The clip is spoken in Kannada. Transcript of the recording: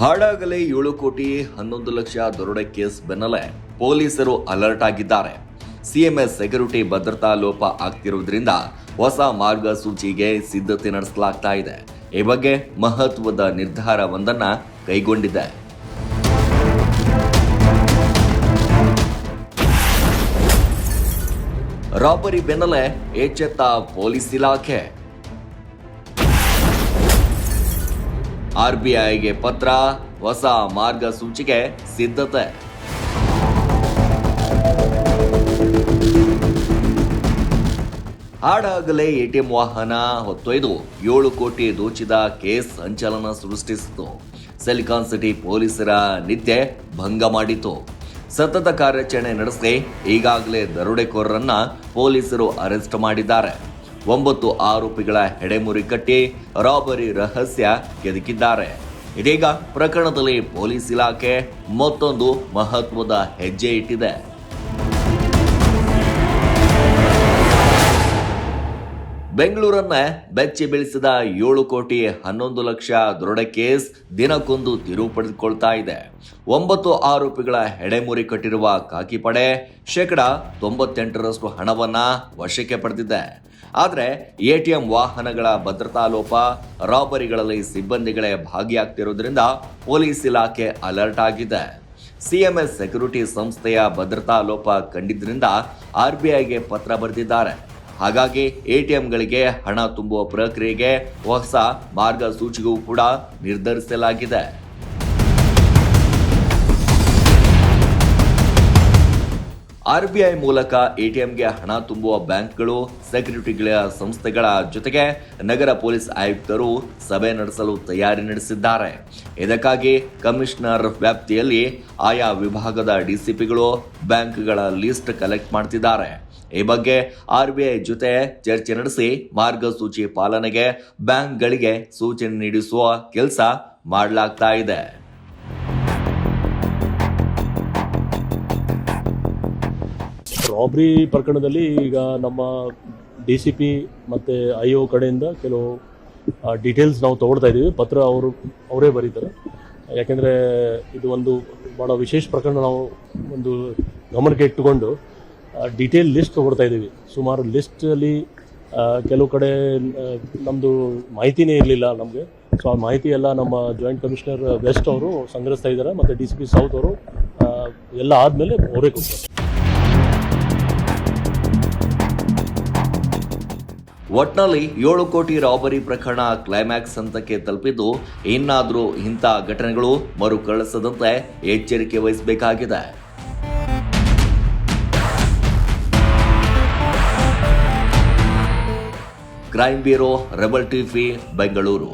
ಹಾಡಾಗಲೇ ಏಳು ಕೋಟಿ ಹನ್ನೊಂದು ಲಕ್ಷ ದರೋಡೆ ಕೇಸ್ ಬೆನ್ನಲ್ಲೇ ಪೊಲೀಸರು ಅಲರ್ಟ್ ಆಗಿದ್ದಾರೆ. ಸಿಎಂಎಸ್ ಸೆಕ್ಯೂರಿಟಿ ಭದ್ರತಾ ಲೋಪ ಆಗ್ತಿರುವುದರಿಂದ ಹೊಸ ಮಾರ್ಗಸೂಚಿಗೆ ಸಿದ್ಧತೆ ನಡೆಸಲಾಗ್ತಾ ಇದೆ. ಈ ಬಗ್ಗೆ ಮಹತ್ವದ ನಿರ್ಧಾರವೊಂದನ್ನ ಕೈಗೊಂಡಿದೆ. ರಾಬರಿ ಬೆನ್ನಲ್ಲೇ ಎಚ್ಚೆತ್ತ ಪೊಲೀಸ್ ಇಲಾಖೆ. ಆರ್ಬಿಐಗೆ ಪತ್ರ, ಹೊಸ ಮಾರ್ಗಸೂಚಿಗೆ ಸಿದ್ಧತೆ. ಹಾಡಾಗಲೇ ಎಟಿಎಂ ವಾಹನ ಹೊತ್ತೊಯ್ದು ಏಳು ಕೋಟಿ ದೋಚಿದ ಕೇಸ್ ಸಂಚಲನ ಸೃಷ್ಟಿಸಿತು. ಸಿಲಿಕಾನ್ ಸಿಟಿ ಪೊಲೀಸರ ನಿದ್ದೆ ಭಂಗ ಮಾಡಿತು. ಸತತ ಕಾರ್ಯಾಚರಣೆ ನಡೆಸಿ ಈಗಾಗಲೇ ದರೋಡೆಕೋರರನ್ನ ಪೊಲೀಸರು ಅರೆಸ್ಟ್ ಮಾಡಿದ್ದಾರೆ. ಒಂಬತ್ತು ಆರೋಪಿಗಳ ಹೆಡೆಮುರಿ ಕಟ್ಟಿ ರಾಬರಿ ರಹಸ್ಯ ಕೆದಕಿದ್ದಾರೆ. ಇದೀಗ ಪ್ರಕರಣದಲ್ಲಿ ಪೊಲೀಸ್ ಇಲಾಖೆ ಮತ್ತೊಂದು ಮಹತ್ವದ ಹೆಜ್ಜೆ ಇಟ್ಟಿದೆ. ಬೆಂಗಳೂರನ್ನ ಬೆಚ್ಚಿ ಬೀಳಿಸಿದ ಏಳು ಕೋಟಿ ಹನ್ನೊಂದು ಲಕ್ಷ ದೃಢ ಕೇಸ್ ದಿನಕ್ಕೊಂದು ತಿರುವು ಪಡೆದುಕೊಳ್ತಾ ಇದೆ. ಒಂಬತ್ತು ಆರೋಪಿಗಳ ಹೆಡೆಮುರಿ ಕಟ್ಟಿರುವ ಖಾಕಿ ಪಡೆ ಶೇಕಡ ತೊಂಬತ್ತೆಂಟರಷ್ಟು ಹಣವನ್ನ ವಶಕ್ಕೆ ಪಡೆದಿದೆ. ಆದರೆ ಎಟಿಎಂ ವಾಹನಗಳ ಭದ್ರತಾ ಲೋಪ, ರಾಬರಿಗಳಲ್ಲಿ ಸಿಬ್ಬಂದಿಗಳೇ ಭಾಗಿಯಾಗ್ತಿರೋದ್ರಿಂದ ಪೊಲೀಸ್ ಇಲಾಖೆ ಅಲರ್ಟ್ ಆಗಿದೆ. ಸಿಎಂಎಸ್ ಸೆಕ್ಯೂರಿಟಿ ಸಂಸ್ಥೆಯ ಭದ್ರತಾ ಲೋಪ ಕಂಡಿದ್ದರಿಂದ ಆರ್ಬಿಐಗೆ ಪತ್ರ ಬರೆದಿದ್ದಾರೆ. ಹಾಗಾಗಿ ಎಟಿಎಂಗಳಿಗೆ ಹಣ ತುಂಬುವ ಪ್ರಕ್ರಿಯೆಗೆ ಹೊಸ ಮಾರ್ಗಸೂಚಿಗೂ ಕೂಡ ನಿರ್ಧರಿಸಲಾಗಿದೆ. ಆರ್ಬಿಐ ಮೂಲಕ ಎಟಿಎಂಗೆ ಹಣ ತುಂಬುವ ಬ್ಯಾಂಕ್ಗಳು, ಸೆಕ್ಯೂರಿಟಿಗಳ ಸಂಸ್ಥೆಗಳ ಜೊತೆಗೆ ನಗರ ಪೊಲೀಸ್ ಆಯುಕ್ತರು ಸಭೆ ನಡೆಸಲು ತಯಾರಿ ನಡೆಸಿದ್ದಾರೆ. ಇದಕ್ಕಾಗಿ ಕಮಿಷನರ್ ವ್ಯಾಪ್ತಿಯಲ್ಲಿ ಆಯಾ ವಿಭಾಗದ ಡಿಸಿಪಿಗಳು ಬ್ಯಾಂಕ್ಗಳ ಲಿಸ್ಟ್ ಕಲೆಕ್ಟ್ ಮಾಡ್ತಿದ್ದಾರೆ. ಈ ಬಗ್ಗೆ ಆರ್ಬಿಐ ಜೊತೆ ಚರ್ಚೆ ನಡೆಸಿ ಮಾರ್ಗಸೂಚಿ ಪಾಲನೆಗೆ ಬ್ಯಾಂಕ್ಗಳಿಗೆ ಸೂಚನೆ ನೀಡಿಸುವ ಕೆಲಸ ಮಾಡಲಾಗ್ತಾ ಇದೆ. ರಾಬ್ರಿ ಪ್ರಕರಣದಲ್ಲಿ ಈಗ ನಮ್ಮ ಡಿ ಸಿ ಪಿ ಮತ್ತು ಐ ಒ ಕಡೆಯಿಂದ ಕೆಲವು ಡೀಟೇಲ್ಸ್ ನಾವು ತೊಗೊಳ್ತಾ ಇದ್ದೀವಿ. ಪತ್ರ ಅವರು, ಅವರೇ ಬರೀತಾರೆ. ಯಾಕೆಂದರೆ ಇದು ಒಂದು ಭಾಳ ವಿಶೇಷ ಪ್ರಕರಣ ನಾವು ಒಂದು ಗಮನಕ್ಕೆ ಇಟ್ಟುಕೊಂಡು ಡೀಟೇಲ್ ಲಿಸ್ಟ್ ತೊಗೊಡ್ತಾ ಇದ್ದೀವಿ. ಸುಮಾರು ಲಿಸ್ಟಲ್ಲಿ ಕೆಲವು ಕಡೆ ನಮ್ಮದು ಮಾಹಿತಿನೇ ಇರಲಿಲ್ಲ ನಮಗೆ. ಸೊ ಆ ಮಾಹಿತಿ ಎಲ್ಲ ನಮ್ಮ ಜಾಯಿಂಟ್ ಕಮಿಷನರ್ ವೆಸ್ಟ್ ಅವರು ಸಂಗ್ರಹಿಸ್ತಾ ಇದ್ದಾರೆ, ಮತ್ತು ಡಿ ಸಿ ಪಿ ಸೌತ್ ಅವರು ಎಲ್ಲ ಆದಮೇಲೆ ಅವರೇ ಕೊಡ್ತಾರೆ. ಒಟ್ನಲ್ಲಿ ಏಳು ಕೋಟಿ ರಾಬರಿ ಪ್ರಕರಣ ಕ್ಲೈಮ್ಯಾಕ್ಸ್ ಹಂತಕ್ಕೆ ತಲುಪಿದ್ದು, ಇನ್ನಾದರೂ ಇಂಥ ಘಟನೆಗಳು ಮರುಕಳಿಸದಂತೆ ಎಚ್ಚರಿಕೆ ವಹಿಸಬೇಕಾಗಿದೆ. Crime bureau Rebel TV Bengaluru